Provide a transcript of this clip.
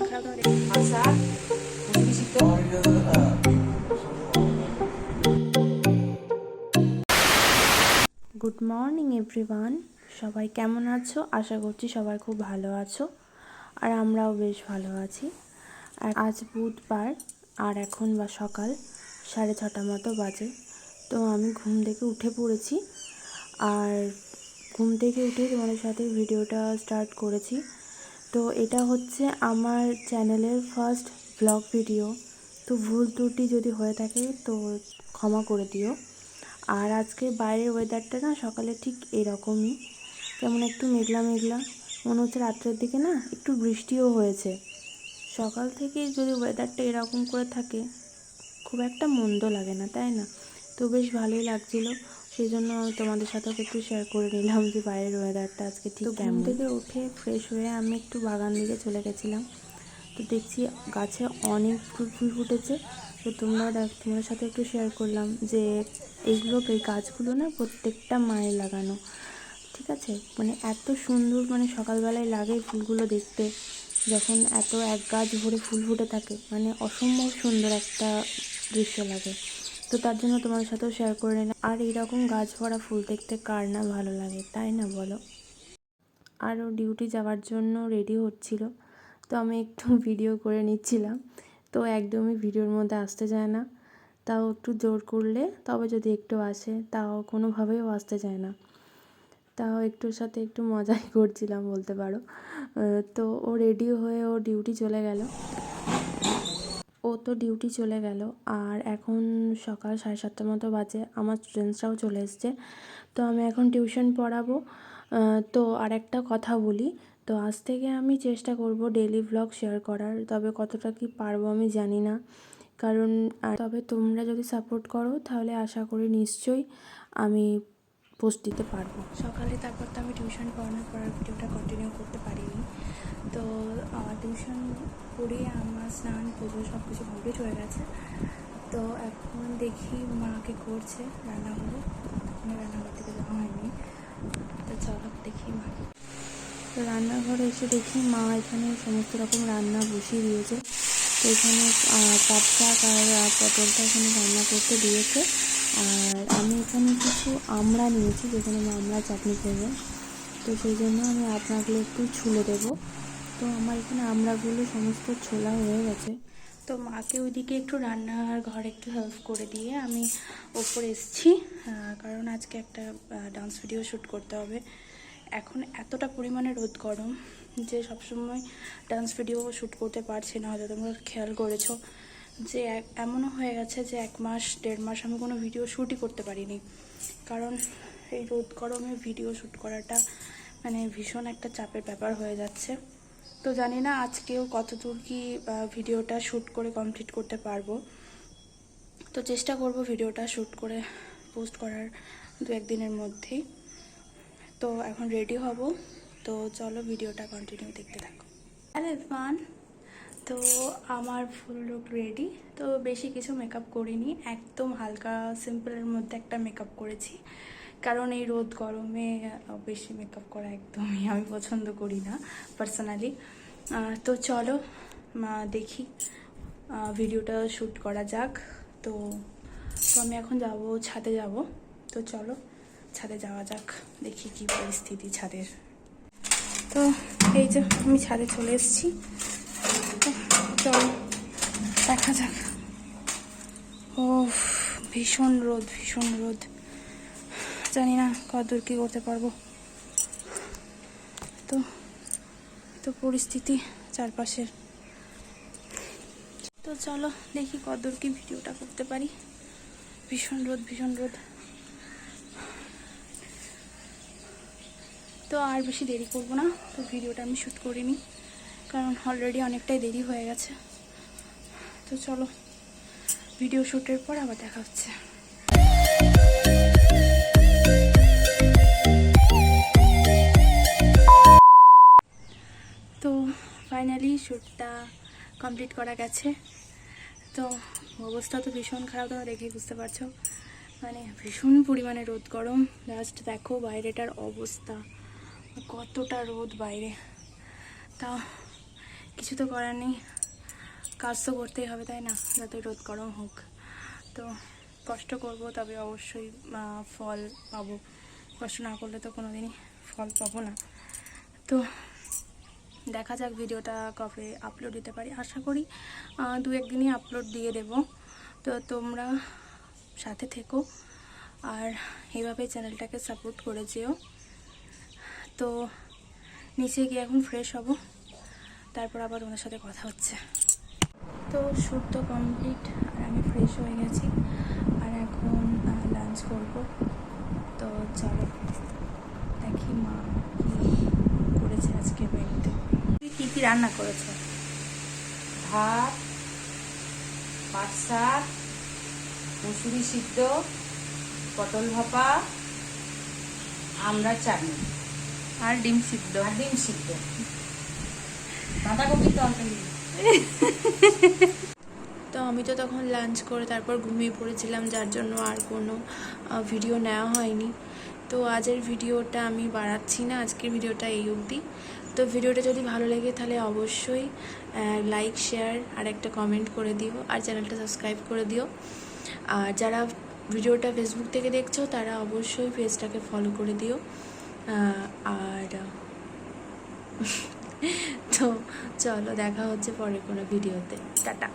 Good morning everyone সবাই কেমন আছো? আশা করছি সবাই খুব ভালো আছো, আর আমরাও বেশ ভালো আছি। আর আজ বুধবার, আর এখন বা সকাল সাড়ে ছটা মতো বাজে। তো আমি ঘুম থেকে উঠে পড়েছি, আর ঘুম থেকে উঠে তোমাদের সাথে ভিডিওটা স্টার্ট করেছি। তো এটা হচ্ছে আমার চ্যানেলের ফার্স্ট ব্লগ ভিডিও তো ভুল ত্রুটি যদি হয়ে থাকে তো ক্ষমা করে দিও। আর আজকে বাইরের ওয়েদারটা না সকালে ঠিক এরকমই। কেমন একটু মেঘলা মেঘলা। মনে হচ্ছে রাত্রের দিকে না একটু বৃষ্টিও হয়েছে। সকাল থেকে যদি ওয়েদারটা এরকম করে থাকে, খুব একটা মন্দ লাগে না, তাই না? তো বেশ ভালোই লাগছিল। সেই জন্য আমি তোমাদের সাথেও একটু শেয়ার করে নিলাম যে বাইরের ওয়েদারটা আজকে ঠিক ঘুম থেকে উঠে ফ্রেশ হয়ে আমি একটু বাগান দিকে চলে গেছিলাম। তো দেখছি গাছে অনেক ফুল ফুল ফুটেছে। তো তোমরা দেখ তোমার সাথে একটু শেয়ার করলাম যে এগুলো এই গাছগুলো না প্রত্যেকটা মায়ের লাগানো। ঠিক আছে? মানে এত সুন্দর মানে সকালবেলায় লাগে ফুলগুলো দেখতে। যখন এত এক গাছ ভরে ফুল ফুটে থাকে মানে অসম্ভব সুন্দর একটা দৃশ্য লাগে। তো তার জন্য তোমার সাথেও শেয়ার করে নিলাম। আর এইরকম গাছ ভরা ফুল দেখতে কার না ভালো লাগে, তাই না বলো? আরও ডিউটি যাওয়ার জন্য রেডি হচ্ছিল, তো আমি একটু ভিডিও করে নিচ্ছিলাম। তো একদমই ভিডিওর মধ্যে আসতে চায় না, তাও একটু জোর করলে, তবে যদি একটু আসে, তাও কোনোভাবেও আসতে চায় না। তাও একটুর সাথে একটু মজাই করছিলাম বলতে পারো। তো ও রেডি হয়ে ও ডিউটি চলে গেল। ও তো ডিউটি চলে গেল। আর এখন সকাল সাড়ে সাতটার মতো বাজে, আমার স্টুডেন্টসরাও চলে এসছে। তো আমি এখন টিউশন পড়াবো। তো আর একটা কথা বলি, তো আজ থেকে আমি চেষ্টা করব ডেলি ভ্লগ শেয়ার করার, তবে কতটা কি পারব আমি জানি না। কারণ, আর তবে তোমরা যদি সাপোর্ট করো, তাহলে আশা করি নিশ্চয়ই আমি পোস্ট দিতে পারব। সকালে তারপর তো আমি টিউশন পড়ানোর পর ভিডিওটা কন্টিনিউ করতে পারিনি। তো টিউশন পড়ে আমার স্নান পুজো সব কিছু কমপ্লিট হয়ে গেছে। তো এখন দেখি মাকে করছে রান্নাঘরে। এখনও রান্নাঘর থেকে যাওয়া হয়নি। তো চলো দেখি মাকে তো রান্নাঘরে এসে দেখি মা এখানে সমস্ত রকম রান্না বসিয়ে দিয়েছে। তো এখানে শাক আর পটলটা এখানে রান্না করতে দিয়েছে। আর আমি এখানে কিছু আমড়া নিয়েছি, যেখানে মা আমড়া চাটনি করব। তো সেই জন্য আমি আপনাগুলো একটু ছুলে দেবো। তো আমার এখানে আমড়াগুলো সমস্ত ছোলা হয়ে গেছে। তো মাকে ওইদিকে একটু রান্নার ঘরে একটু হেল্প করে দিয়ে আমি ওপরে এসেছি। কারণ আজকে একটা ডান্স ভিডিও শ্যুট করতে হবে। এখন এতটা পরিমাণে রোদ গরম যে সবসময় ডান্স ভিডিও শ্যুট করতে পারছি না। হয়তো তোমরা খেয়াল করেছ। যে এমনও হয়ে গেছে যে এক মাস, দেড় মাস আমি কোনো ভিডিও শ্যুটই করতে পারিনি। কারণ এই রোদ গরমে ভিডিও শ্যুট করাটা মানে ভীষণ একটা চাপের ব্যাপার হয়ে যাচ্ছে। তো জানি না আজকেও কতদূর কি ভিডিওটা শ্যুট করে কমপ্লিট করতে পারব। তো চেষ্টা করব ভিডিওটা শ্যুট করে পোস্ট করার দু একদিনের মধ্যেই। তো এখন রেডি হব। তো চলো ভিডিওটা কন্টিনিউ দেখতে থাকো। হ্যালো ফান তো আমার ফুল লুক রেডি তো বেশি কিছু মেকআপ করিনি, একদম হালকা সিম্পলের মধ্যে একটা মেকআপ করেছি। কারণ এই রোদ গরমে বেশি মেকআপ করা একদমই আমি পছন্দ করি না পার্সোনালি তো চলো দেখি ভিডিওটা শ্যুট করা যাক। তো তো আমি এখন যাব, ছাদে যাব। তো চলো, ছাদে যাওয়া যাক, দেখি কি পরিস্থিতি ছাদের। তো, এই যে আমি ছাদে চলে এসেছি। চলো, দেখা যাক। ও ভীষণ রোদ ভীষণ রোদ। জানি না কতদূর কী করতে পারব। তো তো পরিস্থিতি চারপাশের। তো চলো, দেখি কতদূর কি ভিডিওটা করতে পারি। ভীষণ রোদ ভীষণ রোদ। তো আর বেশি দেরি করব না, তো ভিডিওটা আমি শ্যুট করিনি কারণ অলরেডি অনেকটাই দেরি হয়ে গেছে। তো চলো ভিডিও শ্যুটের পর আবার দেখা হচ্ছে। তো ফাইনালি শ্যুটটা কমপ্লিট করা গেছে। তো অবস্থা তো ভীষণ খারাপ, তোমরা দেখেই বুঝতে পারছ। মানে ভীষণ পরিমাণে রোদ, গরম। জাস্ট দেখো বাইরেটার অবস্থা। কতটা রোদ বাইরে। তা কিছু তো করার নেই। কাজ তো করতেই হবে, তাই না? যাতে রোদ গরম হোক। তো কষ্ট করব, তবে অবশ্যই ফল পাবো। কষ্ট না করলে তো কোনো দিনই ফল পাবো না। তো দেখা যাক ভিডিওটা কবে আপলোড দিতে পারি। আশা করি দু একদিনই আপলোড দিয়ে দেব। তো তোমরা সাথে থেকো। আর এইভাবে চ্যানেলটাকে সাপোর্ট করে যেও। তো নিচে গিয়ে এখন ফ্রেশ হব। তারপর আবার ওনার সাথে কথা হচ্ছে। তো শ্যুট তো কমপ্লিট আর আমি ফ্রেশ হয়ে গেছি। আর এখন লাঞ্চ করব। তো চলো দেখি মা কি করেছে আজকে মেনুতে তুই কী কী রান্না করেছ? ভাত পাট শাক মুসুরি সিদ্ধ পটল ভাপা আমরা চাটনি। আর ডিম সিদ্ধ। আর ডিম সিদ্ধ। তো আমি তো তখন লাঞ্চ করে তারপর ঘুমিয়ে পড়েছিলাম, যার জন্য আর কোনো ভিডিও নেওয়া হয়নি। তো আজের ভিডিওটা আমি বাড়াচ্ছি না, আজকের ভিডিওটা এই অবধি। তো ভিডিওটা যদি ভালো লাগে তাহলে অবশ্যই লাইক শেয়ার আর একটা কমেন্ট করে দিও, আর চ্যানেলটা সাবস্ক্রাইব করে দিও। আর যারা ভিডিওটা ফেসবুক থেকে দেখছ, তারা অবশ্যই পেজটাকে ফলো করে দিও। আর তো চলো দেখা হচ্ছে পরে কোনো ভিডিওতে। টাটা।